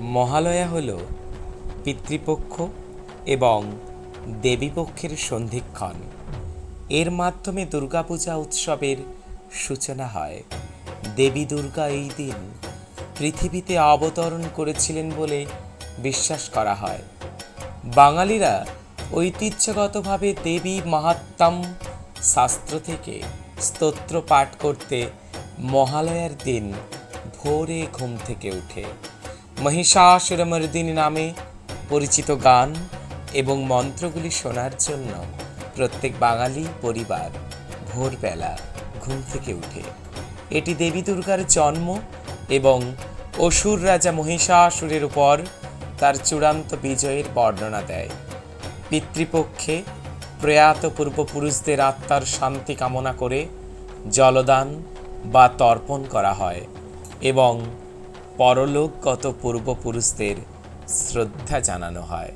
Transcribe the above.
মহালয়া হল পিতৃপক্ষ এবং দেবীপক্ষের সন্ধিক্ষণ। এর মাধ্যমে দুর্গাপূজা উৎসবের সূচনা হয়। দেবী দুর্গা এই দিন পৃথিবীতে অবতরণ করেছিলেন বলে বিশ্বাস করা হয়। বাঙালিরা ঐতিহ্যগতভাবে দেবী মাহাত্ম্যম শাস্ত্র থেকে স্তোত্র পাঠ করতে মহালয়ার দিন ভোরে ঘুম থেকে উঠে। মহিষাসুরমর্দিনী নামে পরিচিত গান এবং মন্ত্রগুলি শোনার জন্য প্রত্যেক বাঙালি পরিবার ভোরবেলা ঘুম থেকে উঠে। এটি দেবী দুর্গার জন্ম এবং অসুর রাজা মহিষাসুরের উপর তার চূড়ান্ত বিজয়ের বর্ণনা দেয়। পিতৃপক্ষে প্রয়াত পূর্বপুরুষদের আত্মার শান্তি কামনা করে জলদান বা তর্পণ করা হয় এবং পরলোকগত পূর্বপুরুষদের শ্রদ্ধা জানানো হয়।